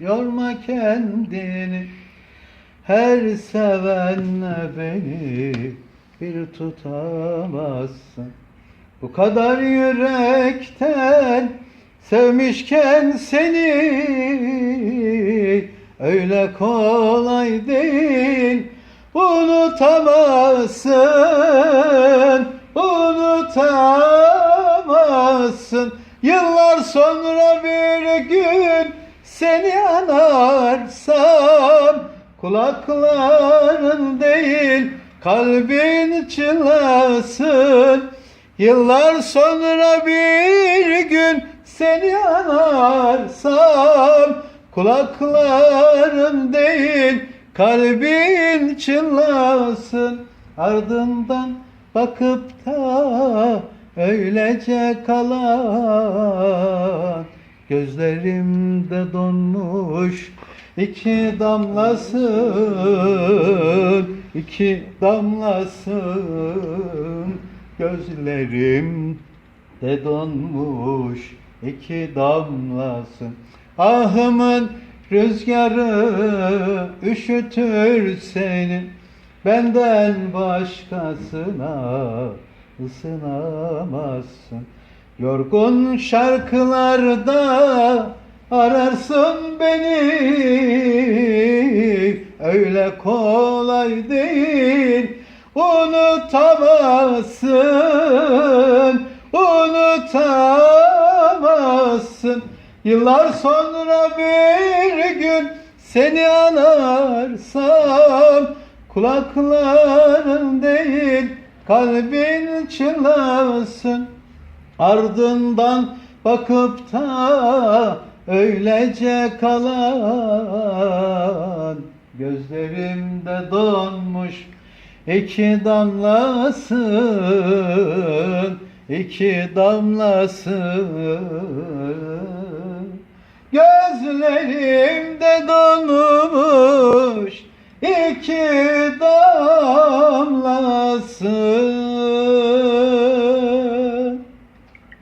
Yorma kendini. Her sevenle beni Bir tutamazsın. Bu kadar yürekten Sevmişken seni Öyle kolay değil. Unutamazsın Unutamazsın. Yıllar sonra bir gün Seni anarsam Kulakların değil Kalbin çınlasın. Yıllar sonra bir gün Seni anarsam Kulakların değil Kalbin çınlasın. Ardından bakıp da Öylece kalan Gözlerimde donmuş iki damlasın iki damlasın. Gözlerimde donmuş iki damlasın. Ahımın rüzgarı üşütür seni. Benden başkasına ısınamazsın Yorgun şarkılarda ararsın beni. Öyle kolay değil. Unutamazsın Unutamazsın. Yıllar sonra bir gün seni anarsam Kulakların değil kalbin çınlasın Ardından bakıp da öylece kalan Gözlerimde donmuş iki damlasın iki damlasın. Gözlerimde donmuş iki damlasın